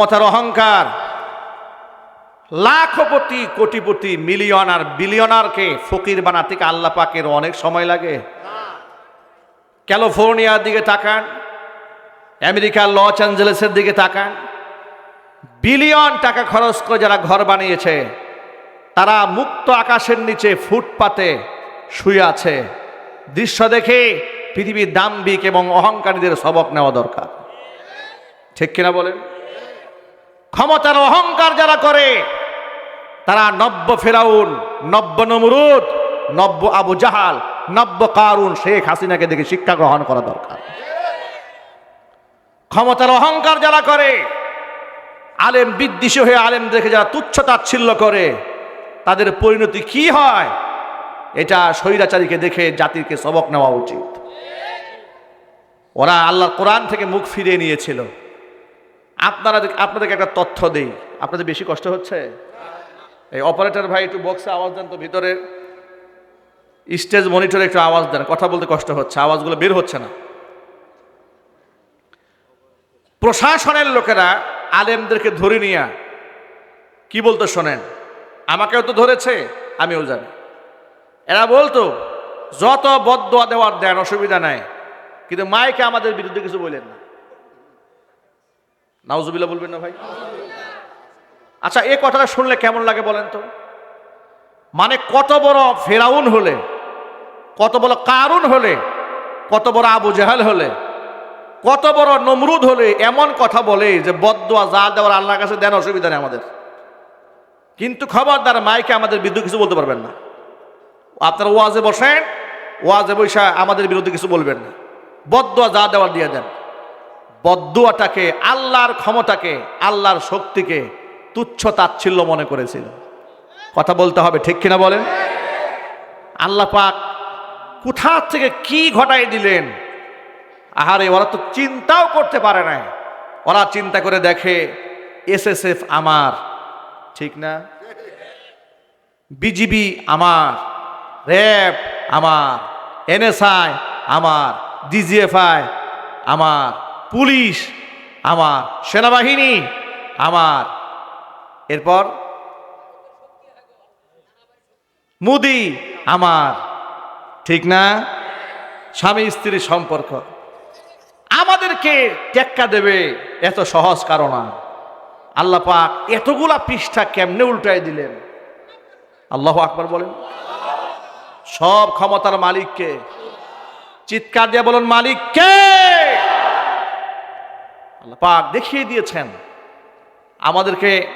কথার অহংকার। লাখপতি, কোটিপতি, মিলিয়নার, বিলিয়নারকে ফকির বানাতে আল্লাহ পাকের অনেক সময় লাগে? ক্যালিফোর্নিয়ার দিকে তাকান, আমেরিকার লস অ্যাঞ্জেলেসের দিকে তাকান। বিলিয়ন টাকা খরচ করে যারা ঘর বানিয়েছে, তারা মুক্ত আকাশের নিচে ফুটপাতে শুয়ে আছে। দৃশ্য দেখে পৃথিবীর দাম্ভিক এবং অহংকারীদের সবক নেওয়া দরকার। ঠিক কিনা বলেন? ক্ষমতার অহংকার যারা করে, তারা নব্য ফেরাউন, নব্য নমরুদ, নব্য আবু জাহাল, নব্য কারুন শেখ হাসিনাকে দেখে শিক্ষা গ্রহণ করা দরকার। ক্ষমতার অহংকার যারা করে, আলেম বিদ্বেষী হয়ে আলেম দেখে যারা তুচ্ছ তাচ্ছিল্য করে, তাদের পরিণতি কি হয়? এটা স্বৈরাচারীকে দেখে জাতিকে সবক নেওয়া উচিত। ওরা আল্লাহ কোরআন থেকে মুখ ফিরিয়ে নিয়েছিল। আপনারা আপনাদেরকে একটা তথ্য দেই। আপনাদের বেশি কষ্ট হচ্ছে? এই অপারেটর ভাই একটু বক্সে আওয়াজ দেন তো ভিতরে। স্টেজ মনিটরে একটু আওয়াজ দেন, কথা বলতে কষ্ট হচ্ছে, আওয়াজগুলো বের হচ্ছে না। প্রশাসনের লোকেরা আলেমদেরকে ধরে নিয়ে কি বলতো শোনেন? আমাকেও তো ধরেছে, আমিও জানি। এরা বলতো, যত বদোয়া দেওয়ার দেন, অসুবিধা নাই। কিন্তু মাইকে আমাদের বিরুদ্ধে কিছু বললেন না। নাউজুবিল্লাহ বলবেন না ভাই? আচ্ছা এ কথাটা শুনলে কেমন লাগে বলেন তো? মানে কত বড় ফেরাউন হলে, কত বড় কারুন হলে, কত বড় আবু জাহাল হলে, কত বড় নমরুদ হলে এমন কথা বলে যে বদোয়া যা দেওয়ার আল্লাহর কাছে দেন অসুবিধা নেই আমাদের। কিন্তু খবরদার মাইকে আমাদের বিরুদ্ধে কিছু বলতে পারবেন না। আপনারা ওয়াজে বসেন, ওয়াজে বৈশা আমাদের বিরুদ্ধে কিছু বলবেন না। বদোয়া যা দেওয়ার দিয়ে দেন। বদুয়াটাকে আল্লাহর ক্ষমতাকে, আল্লাহর শক্তিকে তুচ্ছ তাচ্ছিল্য মনে করেছিল। কথা বলতে হবে, ঠিক কিনা বলেন? আল্লাহ পাক কোথা থেকে কি ঘটাই দিলেন? আহারে, ওরা তো চিন্তাও করতে পারে না ওরা চিন্তা করে দেখে, এসএসএফ আমার, ঠিক না? বিজিবি আমার, র্যাব আমার, এনএসআই আমার, ডিজিএফআই আমার পুলিশ, আমার সেনাবাহিনী, আমার, এরপর মুদি, আমার, ঠিক না? স্বামী স্ত্রীর সম্পর্ক। আমাদেরকে টেক্কা দেবে এত সহজ কারণ। আল্লাহ পাক এতগুলা পৃষ্ঠা কেমনে উল্টায় দিলেন? আল্লাহ আকবার বলেন। সব ক্ষমতার মালিককে, চিৎকার দিয়ে বলুন, মালিককে আল্লাহ পাক দেখিয়ে দিয়েছেন। আমাদেরকে,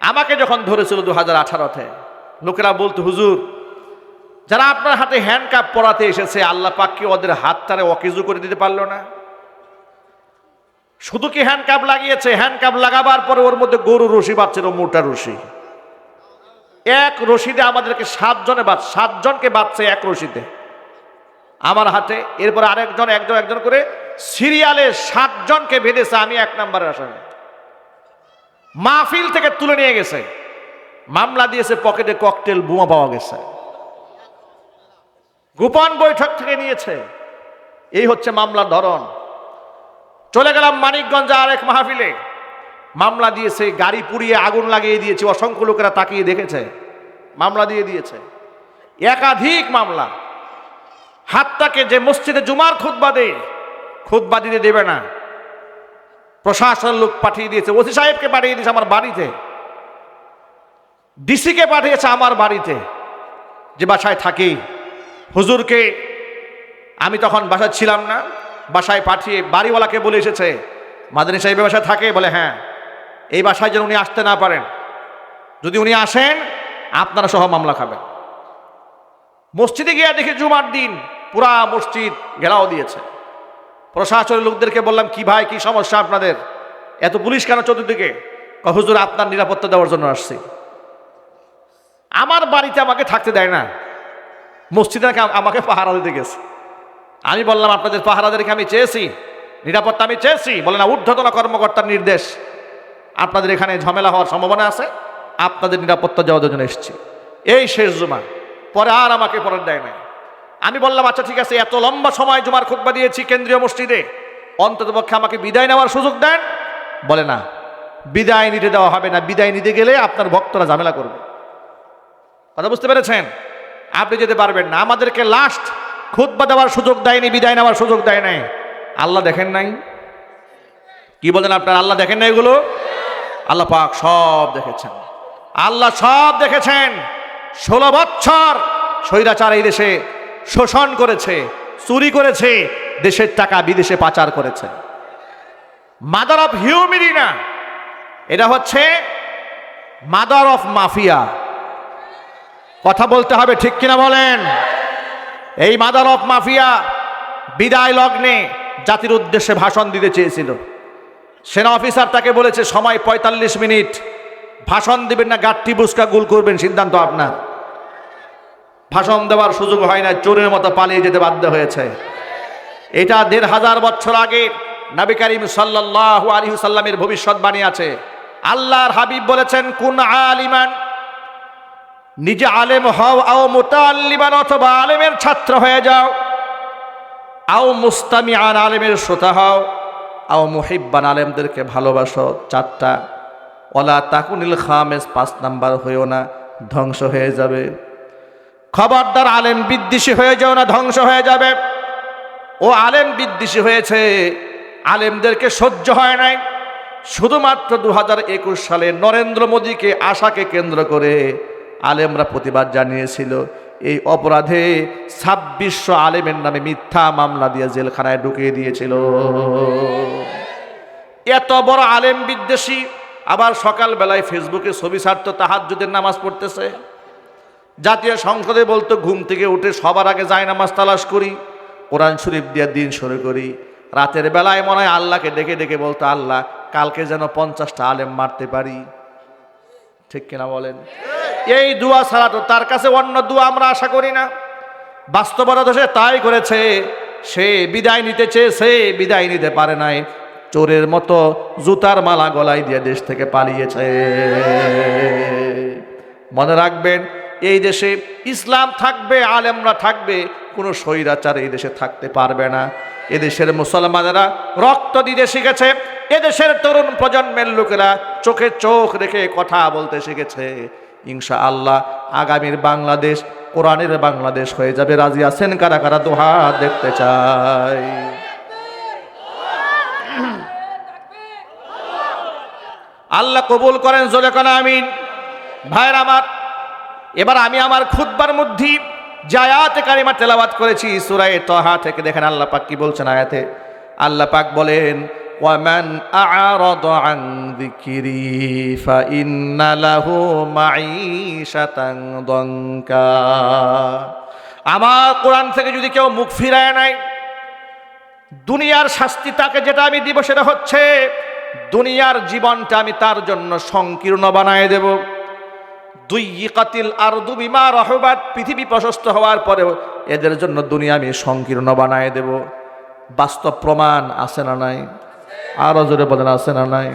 আমাকে যখন ধরেছিল দু হাজার আঠারোতে, লোকেরা বলতো, হুজুর, যারা আপনার হাতে হ্যান্ডকাপ পরাতে এসেছে, আল্লাহ পাক কি ওদের হাতটারে অকেজু করে দিতে পারল না? শুধু কি হ্যান্ডকাপ লাগিয়েছে? হ্যান্ডকাপ লাগাবার পরে ওর মধ্যে গরু রশি বাচ্ছিল মোটা রশি। এক রশিদে আমাদেরকে সাতজনে বাদ সাতজনকে বাঁচছে এক রশিতে। আমার হাতে, এরপরে আরেকজন, একজন একজন করে সিরিয়ালে সাতজনকে বেঁধেছে আমি এক নম্বরের আসামি মাহফিল থেকে তুলে নিয়ে গেছে। মামলা দিয়েছে, পকেটে ককটেল বোমা পাওয়া গেছে। গোপন বৈঠক থেকে নিয়েছে। এই হচ্ছে মামলার ধরন। চলে গেলাম মানিকগঞ্জ আরেক মাহফিলে। মামলা দিয়েছে, গাড়ি পুড়িয়ে আগুন লাগিয়ে দিয়েছে, অসংখ্য লোকেরা তাকিয়ে দেখেছে। মামলা দিয়ে দিয়েছে। একাধিক মামলা। হাতটাকে যে মসজিদে জুমার খুদ্া দেয় খুদ্া দিতে দেবে না। প্রশাসন লোক পাঠিয়ে দিয়েছে, ওসি সাহেবকে পাঠিয়ে দিয়েছে আমার বাড়িতে। ডিসিকে পাঠিয়েছে আমার বাড়িতে, যে বাসায় থাকি। হুজুরকে আমি তখন বাসায় ছিলাম না, বাসায় পাঠিয়ে বাড়িওয়ালাকে বলে এসেছে, মাদানী সাহেবের বাসায় থাকে? বলে হ্যাঁ এই বাসায় যেন উনি আসতে না পারেন। যদি উনি আসেন, আপনারা সহ মামলা খাবেন। মসজিদে গিয়ে দেখে জুমার দিন পুরা মসজিদ ঘেরাও দিয়েছে। প্রশাসনের লোকদেরকে বললাম, কি ভাই, কি সমস্যা আপনাদের? এত পুলিশ কেন চতুর্দিকে? হুজুর, আপনার নিরাপত্তা দেওয়ার জন্য আসছি। আমার বাড়িতে আমাকে থাকতে দেয় না। মসজিদে আমাকে পাহারা দিতে গেছে। আমি বললাম, আপনাদের পাহারাদেরকে আমি চেয়েছি, নিরাপত্তা আমি চেয়েছি। বলে, না, ঊর্ধ্বতন কর্মকর্তার নির্দেশ। আপনাদের এখানে ঝামেলা হওয়ার সম্ভাবনা আছে। আপনাদের নিরাপত্তা দেওয়ার জন্য এসেছি। এই শেষ জুমা। পরে আর আমাকে পরে দেয় নাই। আমি বললাম আচ্ছা ঠিক আছে, এত লম্বা সময় জুমার খুতবা দিয়েছি কেন্দ্রীয় মসজিদে। অন্ততপক্ষে আমাকে বিদায় নেওয়ার সুযোগ দেন। বলে, না, বিদায় নিতে দেওয়া হবে না। বিদায় নিতে গেলে আপনার ভক্তরা ঝামেলা করবে। কথা বুঝতে পেরেছেন? আপনি যেতে পারবেন না। আমাদেরকে লাস্ট খুতবা দেওয়ার সুযোগ দেয়নি, বিদায় নেওয়ার সুযোগ দেয় নাই। আল্লাহ দেখেন নাই? কি বলেন আপনার? আল্লাহ দেখেন না এগুলো? আল্লাহ পাক সব দেখেছেন। আল্লাহ সব দেখেছেন। ষোলো বছর স্বৈরাচার এই দেশে শোষণ করেছে, চুরি করেছে, দেশের টাকা বিদেশে পাচার করেছে। মাদার অফ হিউমিনি না এটা হচ্ছে মাদার অফ মাফিয়া কথা বলতে হবে ঠিক কিনা বলেন? এই মাদার অফ মাফিয়া বিদায় লগ্নে জাতির উদ্দেশ্যে ভাষণ দিতে চেয়েছিল। সেনা অফিসার তাকে বলেছে, সময় পঁয়তাল্লিশ মিনিট। ভাষণ দিবেন না গাঠটি বুসকা গুল করবেন, সিদ্ধান্ত আপনার। ভাষণ দেওয়ার সুযোগ হয় না, চোরের মতো পালিয়ে যেতে বাধ্য হয়েছে। এটা দেড় হাজার বছর আগে নবী করিম সাল্লাহ আলী সাল্লামের ভবিষ্যৎবাণী আছে আল্লাহর হাবিব বলেছেন, কোন আলিমান, নিজে আলেম হও, আও মোতাল্লিমান অথবা আলেমের ছাত্র হয়ে যাও। আও মুস্তামি আন আলেমের শ্রোতা হও, আও মুহিব্বান আলেমদেরকে ভালোবাসো, চারটা। ওলা তাকুনিল খামেস পাঁচ নাম্বার হয়েও না, ধ্বংস হয়ে যাবে। খবরদার আলেম বিদ্বেষী হয়ে যাও না, ধ্বংস হয়ে যাবে। ও আলেম বিদ্বেষী হয়েছে, আলেমদেরকে সহ্য হয় নাই। শুধুমাত্র দু হাজার একুশ সালে নরেন্দ্র মোদীকে আশাকে কেন্দ্র করে আলেমরা প্রতিবাদ জানিয়েছিল, এই অপরাধে ছাব্বিশশো আলেমের নামে মিথ্যা মামলা দিয়ে জেলখানায় ঢুকিয়ে দিয়েছিল। এত বড় আলেম বিদ্বেষী, আবার সকালবেলায় ফেসবুকে ছবি ছাড়তো, তাহাজ্জুদের নামাজ পড়তেছে। জাতীয় সংসদে বলতো, ঘুম থেকে উঠে সবার আগে যায় নামাজ তালাশ করি। কোরআন শরীফ দিয়ে দিন শুরু করি। রাতের বেলায় মনে হয় আল্লাহকে ডেকে ডেকে বলতো, আল্লাহ, কালকে যেন পঞ্চাশটা আলেম মারতে পারি। ঠিক কিনা বলেন? এই দুয়া ছাড়া তো তার কাছে অন্য দুয়া আমরা আশা করি না। বাস্তবতা তো সে তাই করেছে। সে বিদায় নিতে চেয়েছে, বিদায় নিতে পারে নাই। চোরের মতো জুতার মালা গলায় দিয়ে দেশ থেকে পালিয়েছে। মনে রাখবেন এই দেশে ইসলাম থাকবে, আলেমরা থাকবে, কোনো স্বৈরাচার এই দেশে থাকতে পারবে না। এদেশের মুসলমানেরা রক্ত দিতে শিখেছে, এদেশের তরুণ প্রজন্মের লোকেরা চোখে চোখ রেখে কথা বলতে শিখেছে। ইনশা আল্লাহ আগামীর বাংলাদেশ, কোরআনের বাংলাদেশ হয়ে যাবে। রাজি আছেন কারা কারা? দোহা দেখতে চাই। আল্লাহ কবুল করেন, জোরে কোন আমিন। ভাইয়ের আমার এবার আমি আমার খুদ্বার মধ্যে জায়াতে কারিমা তেলাওয়াত করেছি, সুরায় তহা থেকে দেখেন আল্লাহ পাক কি বলছেন আয়াতে? আল্লাহ পাক বলেন, ওয়ামান আ'রাদ আন যিকরি ফাইন্না লাহু মাঈশাতান দঙ্কা। আমার কোরআন থেকে যদি কেউ মুখ ফিরায় নাই দুনিয়ার শাস্তি তাকে যেটা আমি দিব সেটা হচ্ছে, দুনিয়ার জীবনটা আমি তার জন্য সংকীর্ণ বানায় দেব। দুই কাতিল আর দুবিমা রহবাত। পৃথিবী প্রশস্ত হওয়ার পরেও এদের জন্য দুনিয়া আমি সংকীর্ণ বানায় দেব। বাস্তব প্রমাণ আছে না নাই? আরও জোরে বলেন, আছে না নাই?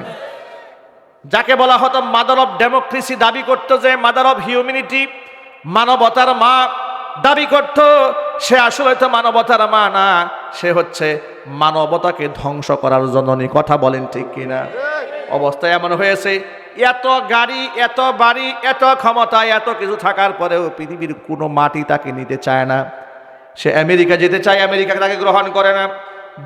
যাকে বলা হতো মাদার অফ ডেমোক্রেসি দাবি করতো যে মাদার অফ হিউম্যানিটি মানবতার মা দাবি করত, সে আসলে তো মানবতার মা না, সে হচ্ছে মানবতাকে ধ্বংস করার জননী কথা বলেন ঠিক কিনা? অবস্থা এমন হয়েছে এত গাড়ি, এত বাড়ি, এত ক্ষমতা, এত কিছু থাকার পরেও পৃথিবীর কোনো মাটি তাকে নিতে চায় না। সে আমেরিকা যেতে চায়, আমেরিকা তাকে গ্রহণ করে না।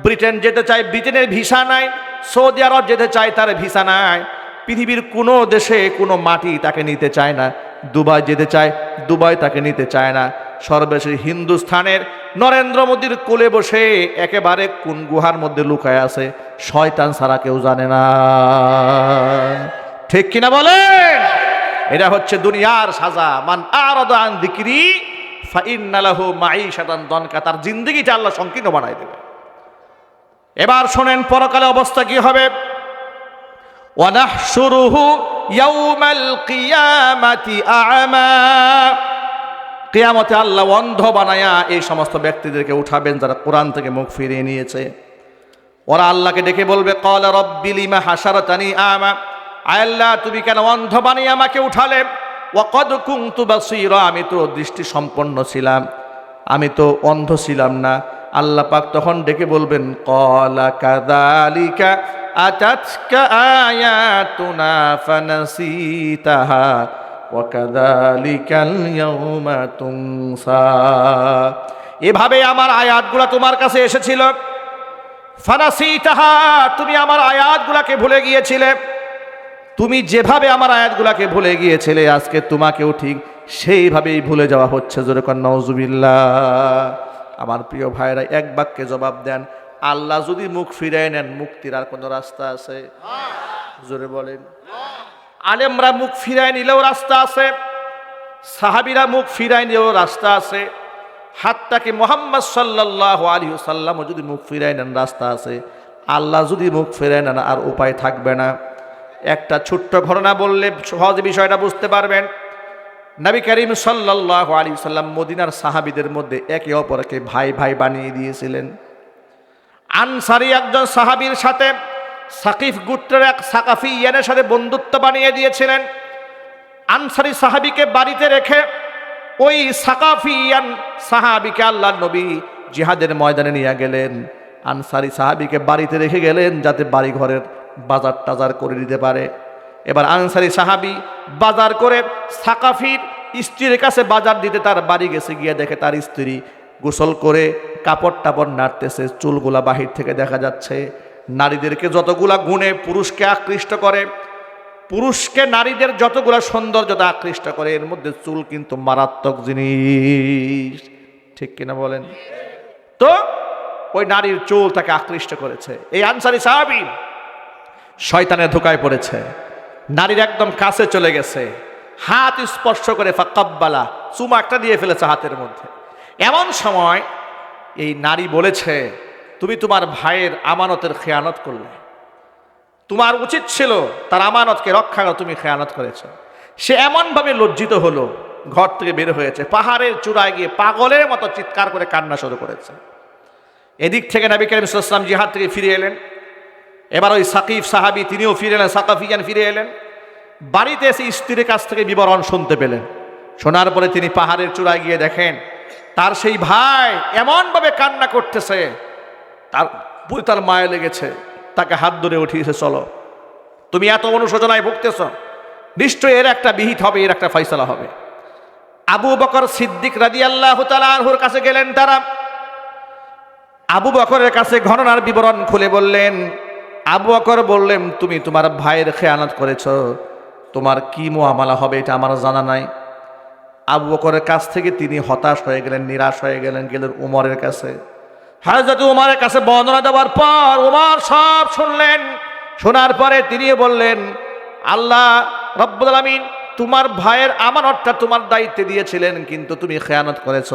ব্রিটেন যেতে চায়, ব্রিটেনের ভিসা নাই। সৌদি আরব যেতে চায়, তার ভিসা নাই। পৃথিবীর কোনো দেশে কোনো মাটি তাকে নিতে চায় না। দুবাই যেতে চায়, দুবাই তাকে নিতে চায় না। সর্বশেষ হিন্দুস্থানের নরেন্দ্র মোদীর কোলে বসে একেবারে কোন গুহার মধ্যে লুকায় আছে, শয়তান ছাড়া কেউ জানে না। ঠিক কিনা বলেন? এটা হচ্ছে দুনিয়ার সাজা। মান আরদান দিকরি মাঈশাতান দনকা, তার জিন্দগিটা আল্লাহ সংকীর্ণ বানাই দেবে। এবার শোনেন পরকালে অবস্থা কি হবে? আ'মা, কিয়ামতে আল্লাহ অন্ধ বানায়া এই সমস্ত ব্যক্তিদেরকে উঠাবেন যারা কোরআন থেকে মুখ ফিরিয়ে নিয়েছে। ওরা আল্লাহকে ডেকে বলবে কল রব্বি লিমা হাসারতানি আমা আল্লাহ, তুমি কেন অন্ধ বানিয়ে আমাকে উঠালে? ওয়াকদ কুংতু বাসীরা, আমি তো দৃষ্টি সম্পন্ন ছিলাম। আমি তো অন্ধ ছিলাম না। আল্লাহ পাক তখন ডেকে বলবেন, কলা কাদালিকা আতাতকা আয়াতুনা ফানাসিতাহা, ওয়া কাদালিকাল ইয়াউমা তুনসা। এভাবে আমার আয়াতগুলো তোমার কাছে এসেছিল। ফানাসিতাহা, তুমি আমার আয়াতগুলোকে ভুলে গিয়েছিলে। তুমি যেভাবে আমার আয়াতগুলাকে ভুলে গিয়েছিলে, আজকে তোমাকেও ঠিক সেইভাবেই ভুলে যাওয়া হচ্ছে। জোরে কন আমার প্রিয় ভাইরা, এক বাক্যে জবাব দেন, আল্লাহ যদি মুখ ফিরাই নেন, মুক্তির আর কোনো রাস্তা আছে? জোরে বলেন। আলেমরা মুখ ফিরায় নিলেও রাস্তা আছে, সাহাবিরা মুখ ফিরায় নিলেও রাস্তা আছে। হাতটাকে মোহাম্মদ সাল্লাহ আলী সাল্লামও যদি মুখ ফিরায় নেন, রাস্তা আছে। আল্লাহ যদি মুখ ফিরায় নেন, আর উপায় থাকবে না। একটা ছোট্ট ঘটনা বললে সহজ বিষয়টা বুঝতে পারবেন। নবী করিম সাল্লাহ আলী সাল্লাম মদিনার সাহাবিদের মধ্যে একে অপরকে ভাই ভাই বানিয়ে দিয়েছিলেন। আনসারি একজন সাহাবীর সাথে সাকিফ গুত্রের এক সাকাফি ইয়ানের সাথে বন্ধুত্ব বানিয়ে দিয়েছিলেন। আনসারি সাহাবিকে বাড়িতে রেখে ওই সাকাফি ইয়ান সাহাবিকে আল্লাহ নবী জিহাদের ময়দানে নিয়ে গেলেন। আনসারি সাহাবিকে বাড়িতে রেখে গেলেন যাতে বাড়ি ঘরের বাজার টাজার করে দিতে পারে। এবার আনসারি সাহাবি বাজার করে সাকাফির স্ত্রীর কাছে বাজার দিতে তার বাড়ি গেছে, গিয়ে দেখে তার স্ত্রী গোসল করে কাপড় টাপড় নাড়তেছে, চুলগুলা বাহির থেকে দেখা যাচ্ছে। নারীদেরকে যতগুলা গুণে পুরুষকে আকৃষ্ট করে, পুরুষকে নারীদের যতগুলা সৌন্দর্যতা আকৃষ্ট করে, এর মধ্যে চুল কিন্তু মারাত্মক জিনিস। ঠিক কিনা বলেন? তো ওই নারীর চুল তাকে আকৃষ্ট করেছে। এই আনসারি সাহাবি শয়তানের ধোকায় পড়েছে। নারীর একদম কাছে চলে গেছে। হাত স্পর্শ করে ফাক্কাব্বালা চুমা একটা দিয়ে ফেলেছে হাতের মধ্যে। এমন সময় এই নারী বলেছে, তুমি তোমার ভাইয়ের আমানতের খেয়ানত করলে। তোমার উচিত ছিল তার আমানতকে রক্ষা করা, তুমি খেয়ানত করেছ। সে এমনভাবে লজ্জিত হলো, ঘর থেকে বের হয়েছে। পাহাড়ের চূড়ায় গিয়ে পাগলের মতো চিৎকার করে কান্না শুরু করেছে। এদিক থেকে নবী করিম সাল্লাম জিহাদ থেকে ফিরে এলেন। এবার ওই সাকিব সাহাবি তিনিও ফিরে এলেন, সাকাফিয়ান ফিরে এলেন। বাড়িতে এসে স্ত্রীর কাছ থেকে বিবরণ শুনতে পেলেন। শোনার পরে তিনি পাহাড়ের চূড়ায় গিয়ে দেখেন, তার সেই ভাই এমনভাবে কান্না করতেছে, তার তার মায়ে লেগেছে, তাকে হাত ধরে উঠিয়েছে, চলো। তুমি এত অনুশোচনায় ভুগতেছ, নিশ্চয়ই এর একটা বিহিত হবে, এর একটা ফয়সলা হবে। আবু বকর সিদ্দিক রাজি আল্লাহ তালাহুর কাছে গেলেন তারা। আবু বকরের কাছে ঘটনার বিবরণ খুলে বললেন আবু বকর বললেন, তুমি তোমার ভাইয়ের খেয়ানত করেছ। তোমার কি মোয়ামালা হবে এটা আমার জানা নাই। আবু বকরের কাছ থেকে তিনি হতাশ হয়ে গেলেন, নিরাশ হয়ে গেলেন গেলেন উমরের কাছে। হাজরত উমারের কাছে বর্ণনা দেওয়ার পর উমার সব শুনলেন। শোনার পরে তিনি বললেন, আল্লাহ রব্বুল আলমিন তোমার ভাইয়ের আমানতটা তোমার দায়িত্বে দিয়েছিলেন, কিন্তু তুমি খেয়ানত করেছ।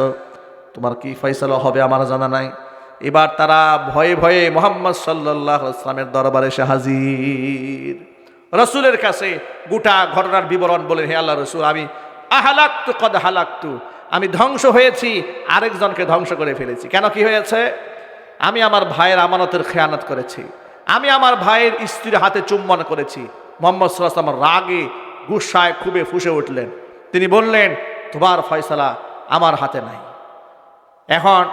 তোমার কি ফয়সালা হবে আমার জানা নাই। এবার তারা ভয়ে ভয়ে মোহাম্মদ সাল্লাহ ইসলামের দরবারে এসে হাজির। রসুলের কাছে গোটা ঘটনার বিবরণ বলে হে আল্লাহ রসুল, আমি আহালাক্তু কদ হালাক্তু, আমি ধ্বংস হয়েছি, আরেকজনকে ধ্বংস করে ফেলেছি। কেন কি হয়েছে? আমি আমার ভাইয়ের আমানতের খেয়ানত করেছি। আমি আমার ভাইয়ের স্ত্রীর হাতে চুম্বন করেছি। মোহাম্মদ সাল্লাহ রাগে গুসায় খুবে ফুসে উঠলেন। তিনি বললেন, তোমার ফয়সালা আমার হাতে নাই। এখন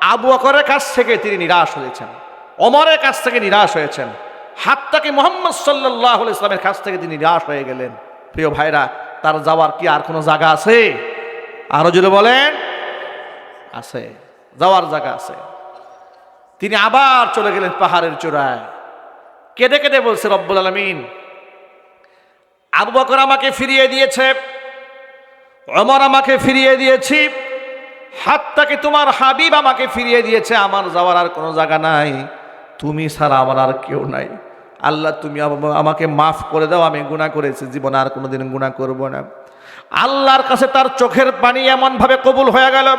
আবু বকরের কাছ থেকে তিনি নিরাশ হয়েছেন অমরের কাছ থেকে নিরাশ হয়েছেন। হাতটাকে মোহাম্মদ সাল্লাহ ইসলামের কাছ থেকে তিনি নিরাশ হয়ে গেলেন। প্রিয় ভাইরা, তার যাওয়ার কি আর কোনো জায়গা আছে? আরও যদি বলেন, আছে, যাওয়ার জায়গা আছে। তিনি আবার চলে গেলেন পাহাড়ের চূড়ায়। কেঁদে কেঁদে বলছে, রব্বুল আলমিন, আবু বকর আমাকে ফিরিয়ে দিয়েছে অমর আমাকে ফিরিয়ে দিয়েছি হাতটাকে তোমার হাবিব আমাকে ফিরিয়ে দিয়েছে? আমার যাওয়ার আর কোনো জায়গা নাই। তুমি ছাড়া আমার আর কেউ নাই। আল্লাহ, তুমি আমাকে মাফ করে দাও, আমি গুণা করেছি। জীবনে আর কোনোদিন গুণা করব না। আল্লাহর কাছে তার চোখের পানি এমনভাবে কবুল হয়ে গেল।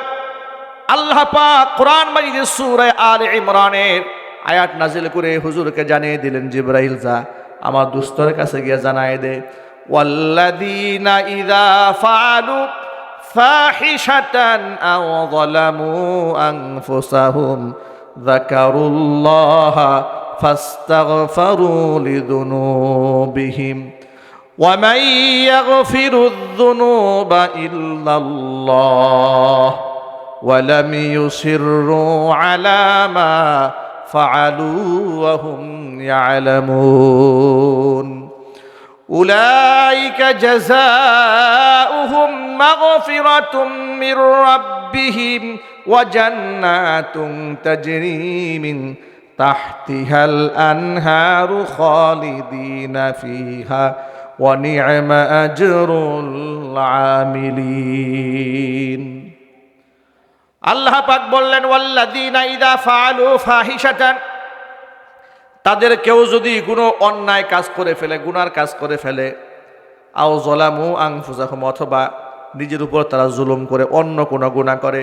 আল্লাহ পাক কোরআন মাজিদের সূরা আলে ইমরানের আয়াত নাজিল করে হুজুরকে জানিয়ে দিলেন, জিব্রাইল যা, আমার দুস্তরের কাছে গিয়ে জানায় দে। ওয়াল্লাযীনা ইযা ফাআলু ফাহিশাতান আও যালামু আনফুসাহুম যাকারুল্লাহা ফাস্তাগফারু লিযুনুবিহিম ومن يغفر الذنوب إلا الله ولم يصروا على ما فعلوا وهم يعلمون أولئك جزاؤهم مغفرة من ربهم وجنات تجري من تحتها الأنهار خالدين فيها ونعم أجر العاملين আল্লাহ পাক বললেন ওয়াল্লাযীনা ইযা ফাআলু ফাহিশাতান তাদের কেউ যদি কোনো অন্যায় কাজ করে ফেলে, গুনার কাজ করে ফেলে, আও জলামু আংফুজাহুম অথবা নিজের উপর তারা জুলুম করে, অন্য কোনো গুণা করে,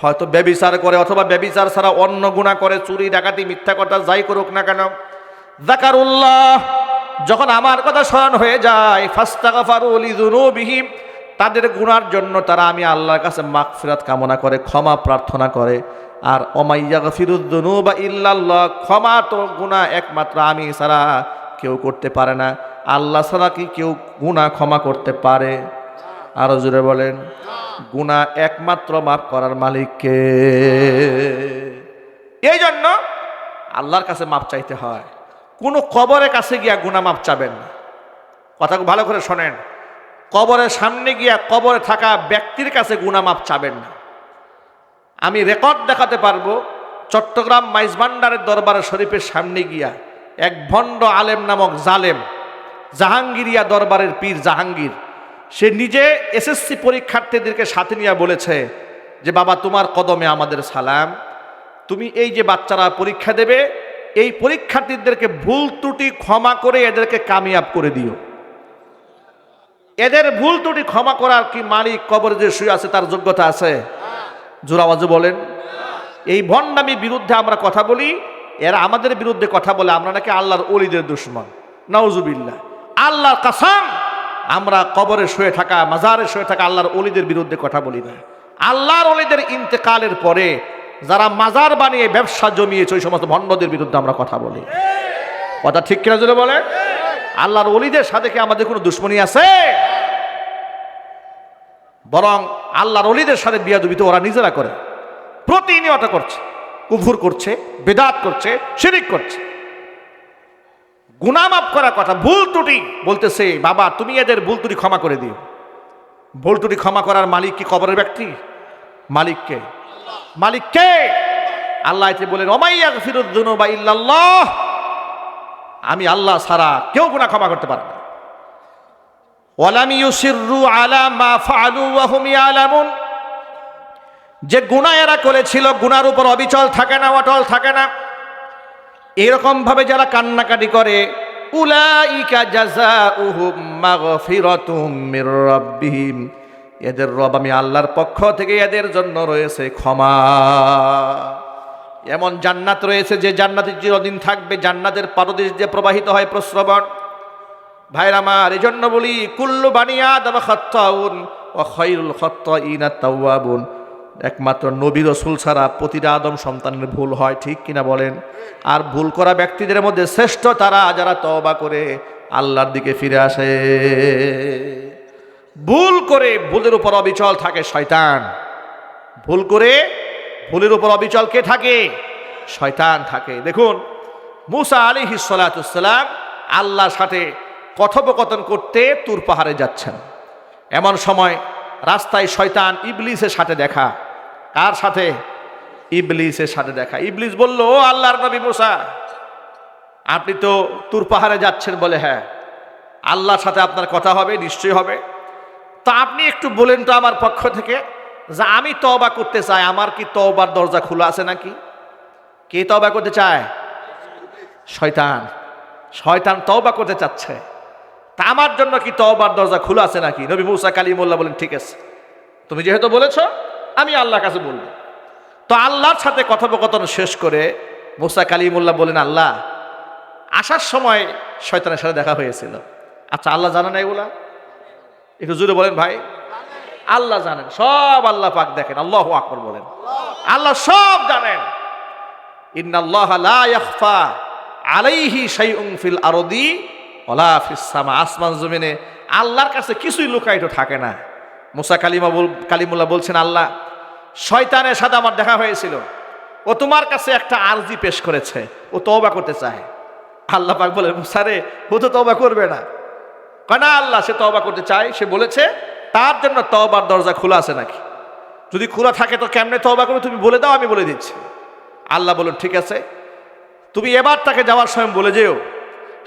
হয়তো ব্যবিচার করে, অথবা ব্যবিচার ছাড়া অন্য গুণা করে, চুরি, ডাকাতি, মিথ্যা কথা যাই করুক না কেন। জাকারুল্লাহ যখন আমার কথা স্মরণ হয়ে যায় ফাস্তাগাফারুল ইযুনুবিহিম তাদের গুনার জন্য তারা আমি আল্লাহর কাছে মাগফিরাত কামনা করে, ক্ষমা প্রার্থনা করে আর অমাইয়া গফিরুদ্দনু বা ইল্লাল্লাহ, ক্ষমা তো গুণা একমাত্র আমি ছাড়া কেউ করতে পারে না। আল্লাহ ছাড়া কি কেউ গুণা ক্ষমা করতে পারে? আরও জুড়ে বলেন গুণা একমাত্র মাফ করার মালিককে এই জন্য আল্লাহর কাছে মাপ চাইতে হয়। কোনো কবরের কাছে গিয়া গুণা মাপ চাবেন না। কথা ভালো করে শোনেন, কবরের সামনে গিয়া কবরে থাকা ব্যক্তির কাছে গুণা মাপ চাবেন না। আমি রেকর্ড দেখাতে পারব। চট্টগ্রাম মাইজভান্ডারের দরবারে শরীফের সামনে গিয়া এক ভণ্ড আলেম নামক জালেম, জাহাঙ্গীরিয়া দরবারের পীর জাহাঙ্গীর, সে নিজে এসএসসি পরীক্ষার্থীদেরকে সাথে নিয়ে বলেছে যে, বাবা, তোমার কদমে আমাদের সালাম। তুমি এই যে বাচ্চারা পরীক্ষা দেবে, এই পরীক্ষার্থীদেরকে ভুল ত্রুটি ক্ষমা করে এদেরকে কামিয়াব করে দিও। এদের ভুল ত্রুটি ক্ষমা করার কি মালিক কবরে যে শুয়ে আছে, তার যোগ্যতা আছে? জোরাবাজু বলেন, এই ভণ্ডামির বিরুদ্ধে আমরা কথা বলি, এরা আমাদের বিরুদ্ধে কথা বলে, আমরা নাকি আল্লাহর অলিদের দুশ্মন। নওজুবিল্লা আল্লাহর কাসাম, আমরা কবরে শুয়ে থাকা, মাজারে শুয়ে থাকা আল্লাহর অলিদের বিরুদ্ধে কথা বলি না। আল্লাহর অলিদের ইন্তেকালের পরে যারা মাজার বানিয়ে ব্যবসা জমিয়েছে, ওই সমস্ত ভণ্ডদের বিরুদ্ধে আমরা কথা বলি। কথা ঠিক কিনা জুড়ে বলে আল্লাহর অলিদের সাথে কি আমাদের কোনো দুশ্মনী আছে? বরং আল্লাহর অলিদের সাথে বিয়া দুবিতে ওরা নিজেরা করে। প্রতিনিয়ত করছে। কুফুর করছে, বেদাত করছে, শিরিক করছে। গুনামাপ করার কথা, ভুল ত্রুটি বলতেছে, বাবা, তুমি এদের ভুল ত্রুটি ক্ষমা করে দিও। ভুল ত্রুটি ক্ষমা করার মালিক কি কবরের ব্যক্তি? মালিককে মালিককে আল্লাহ এতে বলেন অমাইয়া ফিরুদ্দিন বা ইল্লাল্লাহ। আমি আল্লাহ ছাড়া কেউ গুণা ক্ষমা করতে পারে আলা যে গুনাহ এরা করেছিল গুনার উপর অবিচল থাকে না, অটল থাকে না। এরকম ভাবে যারা কান্নাকাটি করে এদের রব আমি আল্লাহর পক্ষ থেকে এদের জন্য রয়েছে ক্ষমা। এমন জান্নাত রয়েছে যে জান্নাতে চিরদিন থাকবে। জান্নাতের পারদেশ দিয়ে প্রবাহিত হয় প্রশ্রবণ। ভাইর আমার জন্য বলি, কুল্লু বানিয়া ইনা একমাত্র নবী রসুল ছাড়া প্রতিটা আদম সন্তানের ভুল হয়, ঠিক কিনা বলেন? আর ভুল করা ব্যক্তিদের মধ্যে শ্রেষ্ঠ তারা যারা তওবা করে, আল্লাহর দিকে ফিরে আসে। ভুল করে ভুলের উপর অবিচল থাকে শয়তান। ভুল করে ভুলের উপর অবিচল কে থাকে? শয়তান থাকে। দেখুন, মুসা আলী হিসালাতুসাল্লাম আল্লাহর সাথে কথোপকথন করতে তুর পাহাড়ে যাচ্ছেন। এমন সময় রাস্তায় শয়তান ইবলিসের সাথে দেখা। কার সাথে? ইবলিসের সাথে দেখা। ইবলিস বলল, ও আল্লাহর নবী মুসা, আপনি তো তুর পাহাড়ে যাচ্ছেন বলে হ্যাঁ আল্লাহর সাথে আপনার কথা হবে, নিশ্চয়ই হবে। তা আপনি একটু বলেন তো আমার পক্ষ থেকে যে আমি তবা করতে চাই। আমার কি তবার দরজা খোলা আছে নাকি? কে তবা করতে চায়? শয়তান। শয়তান তওবা করতে চাচ্ছে। তা আমার জন্য কি তওবার দরজা খোলা আছে নাকি? নবী মুসা কালিমুল্লাহ বলেন, ঠিক আছে। তুমি যেহেতু বলেছ, আমি আল্লাহর কাছে বলব। তো আল্লাহর সাথে কথোপকথন শেষ করে মুসা কালিমুল্লাহ বলেন, আল্লাহ, আসার সময় শয়তানের সাথে দেখা হয়েছিল। আচ্ছা আল্লাহ জানে না এগুলা? একটু জুড়ে বলেন ভাই। আল্লাহ জানেন, সব আল্লাহ পাক দেখেন, আল্লাহ আকবর বলেন। আল্লাহ সব জানেন। ইন্নাল্লাহ লা ইয়াখফা আলাইহি শাইউন ফিল আরদি ওলা ফিস আসমান জমিনে আল্লাহর কাছে কিছুই লুকায়িত থাকে না। মুসা কালিমা বল, কালিমুল্লাহ বলছেন, আল্লাহ, শয়তানের সাথে আমার দেখা হয়েছিল। ও তোমার কাছে একটা আরজি পেশ করেছে। ও তওবা করতে চায়। আল্লাহ পাক বলে মুসারে ও তো তওবা করবে না। কেন আল্লাহ, সে তওবা করতে চায়। সে বলেছে, তার জন্য তওবার দরজা খোলা আছে নাকি? যদি খোলা থাকে তো কেমনে তওবা করবে? তুমি বলে দাও, আমি বলে দিচ্ছি। আল্লাহ বলুন ঠিক আছে। তুমি এবার তাকে যাওয়ার সময় বলে যেও।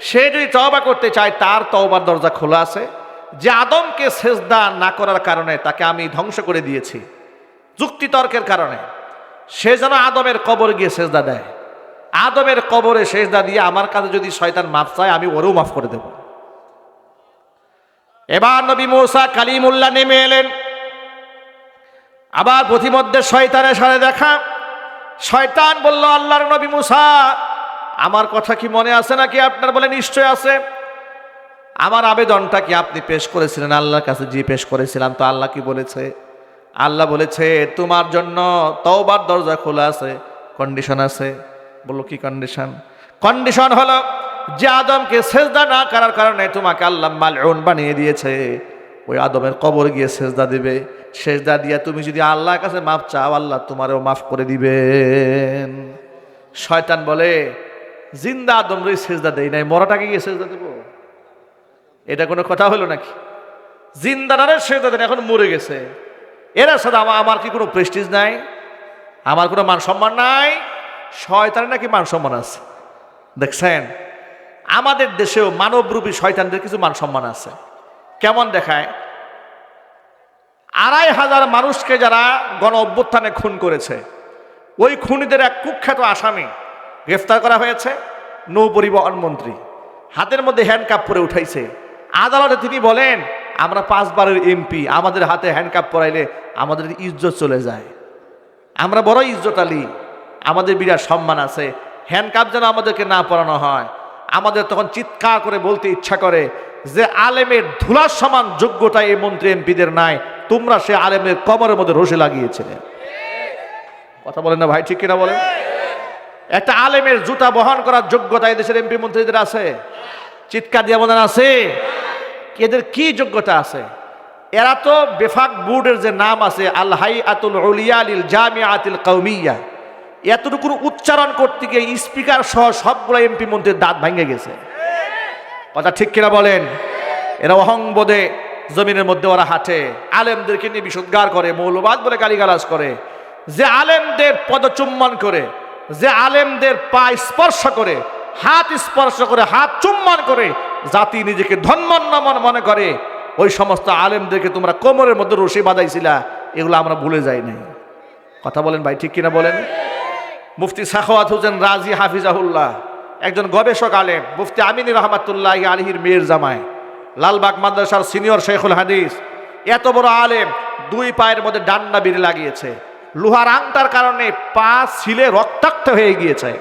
সে যদি তওবা করতে চায়, তার তওবার দরজা খোলা আছে। যে আদমকে সেজদা না করার কারণে তাকে আমি ধ্বংস করে দিয়েছি, যুক্তিতর্কের কারণে, সে যেন আদমের কবর গিয়ে সেজদা দেয়। আদমের কবরে সেজদা দিয়ে আমার কাছে যদি শয়তান মাফ চায়, আমি ওরও মাফ করে দেব। এবার নবী মৌসা কালিমুল্লাহ নেমে এলেন। আবার প্রতিমধ্যে শয়তানের সাথে দেখা। শয়তান বলল, আল্লাহর নবী মুসা আমার কথা কি মনে আছে নাকি আপনার বলে নিশ্চয় আছে? আমার আবেদনটা কি আপনি পেশ করেছিলেন? আল্লাহর কাছে যে পেশ করেছিলাম, তো আল্লাহ কি বলেছে? আল্লাহ বলেছে, তোমার জন্য তওবার দরজা খোলা আছে কন্ডিশন আছে। বলল, কি কন্ডিশন কন্ডিশন হলো, যে আদমকে সেজদা না করার কারণে তোমাকে আল্লাহ মালউন বানিয়ে দিয়েছে। ওই আদমের কবর গিয়ে সেজদা দিবে। সেজদা দিয়ে তুমি যদি আল্লাহর কাছে মাফ চাও, আল্লাহ তোমারও মাফ করে দিবেন। শয়তান বলে জিন্দা আদম রে সেজদা দেই নাই, মরাটাকে গিয়ে সেজদা দেবো? এটা কোনো কথা হলো নাকি? জিন্দারে সেজদা দেন এখন মরে গেছে। এরা সাথে আমার আমার কি কোনো প্রেস্টিজ নাই? আমার কোনো মান সম্মান নাই? শয়তানের নাকি মান সম্মান আছে? দেখছেন? আমাদের দেশেও মানবরূপী শয়তানদের কিছু মান সম্মান আছে। কেমন দেখায়? আড়াই হাজার মানুষকে যারা গণ অভ্যুত্থানে খুন করেছে। ওই খুনিদের এক কুখ্যাত আসামি। গ্রেফতার করা হয়েছে নৌ পরিবহন মন্ত্রী। হাতের মধ্যে হ্যান্ডকাপ পরে উঠাইছে। আদালতে তিনি বলেন, আমরা পাঁচবারের এমপি আমাদের হাতে হ্যান্ডকাপ পরাইলে আমাদের ইজ্জত চলে যায়। আমরা বড় ইজ্জত আলী, আমাদের বিরাট সম্মান আছে। হ্যান্ডকাপ যেন আমাদেরকে না পরানো হয়। আমাদের তখন চিৎকার করে বলতে ইচ্ছা করে যে, আলেমের ধুলার সমান যোগ্যতা এই মন্ত্রী এমপিদের নাই, তোমরা সে আলেমের কবরের মধ্যে রসে লাগিয়েছিলে। কথা বলেন না ভাই, ঠিক কিনা বলেন? একটা আলেমের জুতা বহন করার যোগ্যতা এদেশের এমপি মন্ত্রীদের আছে? চিৎকার দিয়ে বলেন, আছে। এদের কি যোগ্যতা আছে? এরা তো বেফাক বোর্ডের যে নাম আছে আল হাই আতুল উলিয়ালিল জামিয়া আতিল কৌমিয়া এতটুকু উচ্চারণ করতে গিয়ে স্পিকার সহ সবগুলো এমপি মন্ত্রীর দাঁত ভেঙে গেছে। কথা ঠিক কিনা বলেন? এরা অহংবোধে জমিনের মধ্যে ওরা হাঁটে। আলেমদেরকে নিয়ে বিশুদ্গার করে, মৌলবাদ বলে গালিগালাজ করে। যে আলেমদের পদচুম্বন করে যে আলেমদের পা স্পর্শ করে, হাত স্পর্শ করে, হাত চুম্বন করে, জাতি নিজেকে ধন্যন্ন মনে করে, ওই সমস্ত আলেমদেরকে তোমরা কোমরের মধ্যে রশি বাঁধাইছিলা, এগুলো আমরা ভুলে যাই নাই। কথা বলেন ভাই, ঠিক কিনা বলেন? মুফতি সাখাওয়াত হোসেন রাজি হাফিজাহুল্লাহ, একজন গবেষক আলেম, মুফতি আমিনী রহমাতুল্লাহ আলহির মেয়ের জামায় লালবাগ মাদ্রাসার সিনিয়র শেখুল হাদিস, এত বড় আলেম, দুই পায়ের মধ্যে ডান্ডা বেড়ে লাগিয়েছে। লোহার আংটার কারণে পা ছিলে রক্তাক্ত হয়ে গিয়েছে।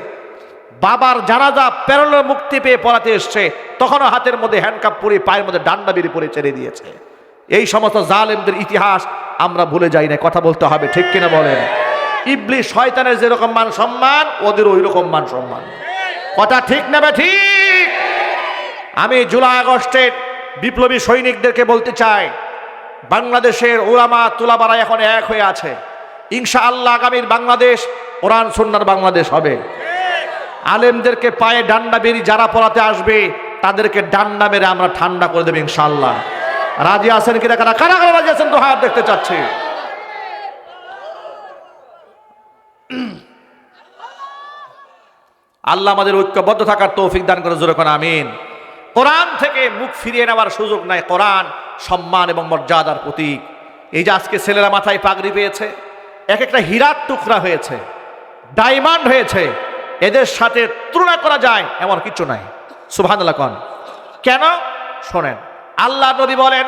বাবার জানাজা প্যারোলের মুক্তি পেয়ে পড়াতে এসছে, তখনও হাতের মধ্যে হ্যান্ডকাপ পরে, পায়ের মধ্যে ডান্ডা বেরিয়ে পরে ছেড়ে দিয়েছে। এই সমস্ত জালেমদের ইতিহাস আমরা ভুলে যাই না, কথা বলতে হবে, ঠিক কিনা বলেন? ইবলি শয়তানের যেরকম মান সম্মান, ওদের ওই রকম মান সম্মান। কথা ঠিক নেবে ঠিক? আমি জুলাই আগস্টের বিপ্লবী সৈনিকদেরকে বলতে চাই, বাংলাদেশের ওলামা তুলাবারা এখন এক হয়ে আছে। ইনশা আল্লাহ আগামীর বাংলাদেশ, কোরআন সন্ন্যার বাংলাদেশ হবে। আলেমদেরকে পায়ে ডান্ডা বেরি যারা পড়াতে আসবে, তাদেরকে ডান্ডা মেরে আমরা ঠান্ডা করে দেবো ইনশাল্লাহ রাজি আছেন কিনা কারা? কারা কারা রাজি আছেন? তো হাত দেখতে চাচ্ছি। আল্লাহ আমাদের ঐক্যবদ্ধ থাকার তৌফিক দান করে জোরে করে আমিন। কোরআন থেকে মুখ ফিরিয়ে নেওয়ার সুযোগ নাই, কোরআন সম্মান এবং মর্যাদার প্রতীক। এই যে আজকে ছেলেরা মাথায় পাগড়ি পেয়েছে এক একটা হীরার টুকরা হয়েছে ডায়মন্ড হয়েছে, এদের সাথে তুলনা করা যায় এমন কিছু নাই। সুভান কন। কেন? শোনেন, আল্লাহ নবী বলেন,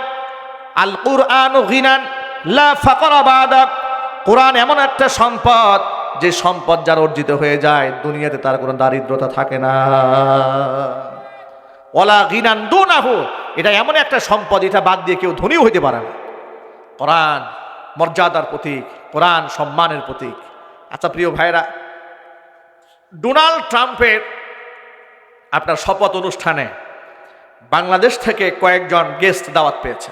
আল কুরআন লা কোরআন এমন একটা সম্পদ, যে সম্পদ যার অর্জিত হয়ে যায়, দুনিয়াতে তার কোনো দারিদ্রতা থাকে না। ওলা গিনান দুনাহু, এটা এমন একটা সম্পদ, এটা বাদ দিয়ে কেউ ধনীও হইতে পারে না। কোরআন মর্যাদার প্রতীক, কোরআন সম্মানের প্রতীক। আচ্ছা প্রিয় ভাইরা ডোনাল্ড ট্রাম্পের আপনার শপথ অনুষ্ঠানে বাংলাদেশ থেকে কয়েকজন গেস্ট দাওয়াত পেয়েছে।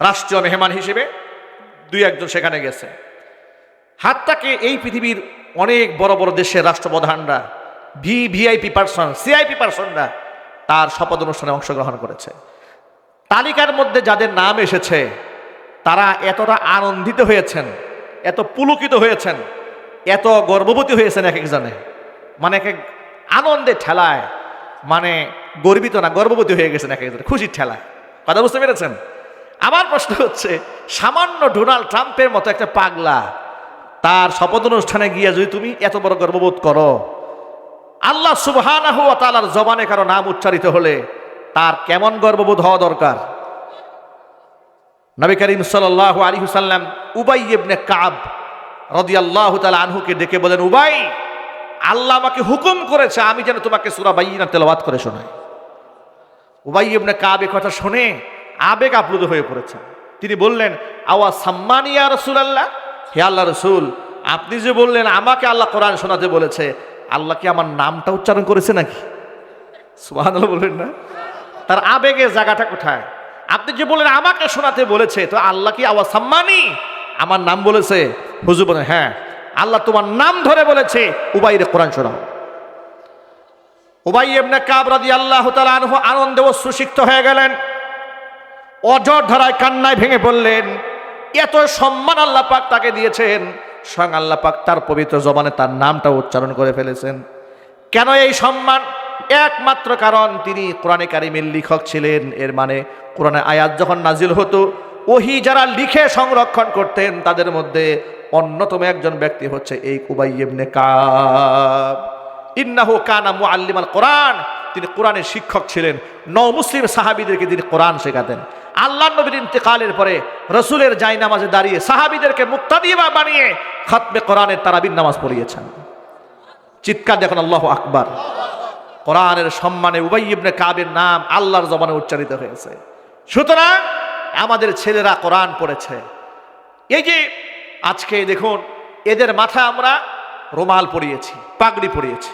রাষ্ট্রীয় মেহমান হিসেবে দুই একজন সেখানে গেছে। হাতটাকে এই পৃথিবীর অনেক বড় বড় দেশের রাষ্ট্রপ্রধানরা ভি ভিআইপি পার্সন, সিআইপি পার্সনরা তার শপথ অনুষ্ঠানে অংশগ্রহণ করেছে। তালিকার মধ্যে যাদের নাম এসেছে তারা এতটা আনন্দিত হয়েছেন, এত পুলকিত হয়েছেন, এত গর্ভবতী হয়েছেন এক একজনে। মানে এক এক আনন্দে ঠেলায় মানে গর্বিত না গর্ভবতী হয়ে গেছেন এক একজনে, খুশির ঠেলায়। কথা বুঝতে পেরেছেন? আমার প্রশ্ন হচ্ছে, সামান্য ডোনাল্ড ট্রাম্পের মতো একটা পাগলা, তার শপথ অনুষ্ঠানে গিয়ে যদি তুমি এত বড় গর্ববোধ করো, আল্লাহ সুবহানাহু ওয়া তাআলার জবানে কারও নাম উচ্চারিত হলে তার কেমন গর্ববোধ হওয়া দরকার? নবী করিম সাল্লাল্লাহু আলাইহি সাল্লাম উবাই ইবনে কাব রাদিয়াল্লাহু তাআলা আনহুকে ডেকে বলেন, উবাই, আল্লাহ আমাকে হুকুম করেছে, আমি যেন তোমাকে সূরা বাইয়িনা তেলাওয়াত করে শোনাই। উবাই ইবনে কাব এ কথা শুনে আবেগ আপ্লুত হয়ে পড়েছে। তিনি বললেন, আওয়া সাম্মানিয়া রসুল আল্লাহ হে আল্লাহ রসুল, আপনি যে বললেন, আমাকে আল্লাহ কোরআন শোনাতে বলেছে, আল্লাহ কি আমার নামটা উচ্চারণ করেছে নাকি? সুবহানাল্লাহ বলবেন না। তার আবেগের জায়গাটা কোথায়? আপনি যে বললেন আমাকে শোনাতে বলেছে তো আল্লাহ কি আওয়া সাম্মানি? আমার নাম বলেছে। হুজুর বলেন হ্যাঁ। আল্লাহ তোমার নাম ধরে বলেছে। উবাইরে কোরআন শোনাও। উবাই এমনি কাবরাদি আল্লাহ আনহু আনন্দে ও সুশিক্ত হয়ে গেলেন। অজর ধরায় কান্নায় ভেঙে পড়লেন। এত সম্মান আল্লাহ পাক তাকে দিয়েছেন। স্বয়ং আল্লাহ পাক তার পবিত্র জবানে তার নামটা উচ্চারণ করে ফেলেছেন। কেন এই সম্মান? একমাত্র কারণ তিনি কোরআনে কারিমের লেখক ছিলেন। এর মানে কোরআনে আয়াত যখন নাজিল হতো, ওহি যারা লিখে সংরক্ষণ করতেন, তাদের মধ্যে অন্যতম একজন ব্যক্তি হচ্ছে এই কুবাই ইবনে কাব। ইন্নাহু কানা মুআল্লিমাল কোরআন। তিনি কোরআনের শিক্ষক ছিলেন। নও মুসলিম সাহাবীদেরকে তিনি কোরআন শেখাতেন। আল্লাহ নবীর ইন্তেকালের পরে রসুলের জাই নামাজে দাঁড়িয়ে সাহাবীদেরকে মুক্তাদিবা বানিয়ে খতমে কোরআনের তারাবির নামাজ পড়িয়েছেন। চিৎকার দেখুন, আল্লাহ আকবার। কোরআনের সম্মানে উবাই ইবনে কাবের নাম আল্লাহর জবানে উচ্চারিত হয়েছে। সুতরাং আমাদের ছেলেরা কোরআন পড়েছে। এই যে আজকে দেখুন, এদের মাথা আমরা রুমাল পরিয়েছি, পাগড়ি পরিয়েছি।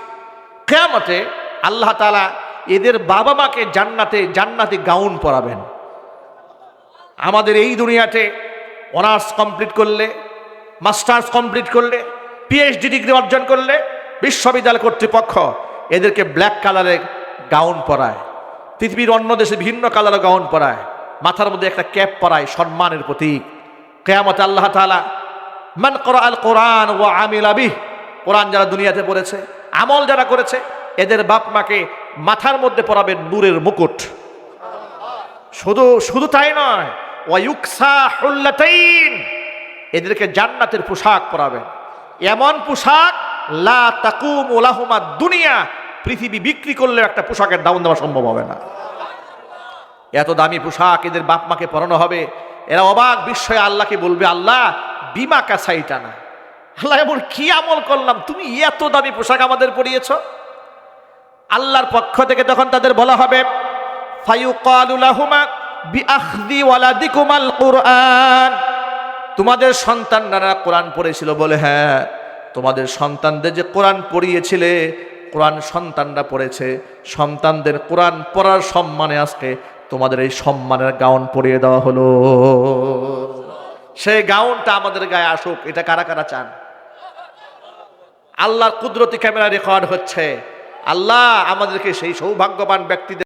কেয়ামতে আল্লাহ তালা এদের বাবা মাকে জান্নাতে জান্নাতে গাউন পরাবেন। আমাদের এই দুনিয়াতে অনার্স কমপ্লিট করলে, মাস্টার্স কমপ্লিট করলে পিএইচডি ডিগ্রি অর্জন করলে বিশ্ববিদ্যালয় কর্তৃপক্ষ এদেরকে ব্ল্যাক কালারের গাউন পরায়। পৃথিবীর অন্য দেশে ভিন্ন কালারের গাউন পরায়। মাথার মধ্যে একটা ক্যাপ পরায় সম্মানের প্রতীক। কেয়ামত আল্লাহ তালা মান করা আল কোরআন ও আমিল আবিহ কোরআন যারা দুনিয়াতে পড়েছে, আমল যারা করেছে, এদের বাপ মাকে মাথার মধ্যে পরাবেন নূরের মুকুট। শুধু শুধু তাই নয় এদেরকে জান্নাতের পোশাক পরাবেন। এমন পোশাক, লা তাকুম ওলাহুমা দুনিয়া পৃথিবী বিক্রি করলে একটা পোশাকের দাম দেওয়া সম্ভব হবে না। এত দামি পোশাক, এদের বাপ মাকে পরানো হবে। এরা অবাক, বিস্ময়ে আল্লাহকে বলবে, আল্লাহ, বিমা কাছাইটা না আল্লাহ, এমন কি আমল করলাম? তুমি এত দামি পোশাক আমাদের পরিয়েছ? আল্লাহর পক্ষ থেকে তখন তাদের বলা হবে তোমাদের সন্তানরা কোরআন পড়েছিল বলে? হ্যাঁ তোমাদের সন্তানদের যে কোরআন পড়িয়েছিলে কোরআন সন্তানরা পড়েছে, সন্তানদের কোরআন পড়ার সম্মানে আজকে তোমাদের এই সম্মানের গাউন পরিয়ে দেওয়া হলো। সেই গাউনটা আমাদের গায়ে আসুক, এটা কারা কারা চান? আল্লাহর কুদরতি ক্যামেরা রেকর্ড হচ্ছে। আল্লাহ আমাদেরকে সেই সৌভাগ্যবান ব্যক্তিদের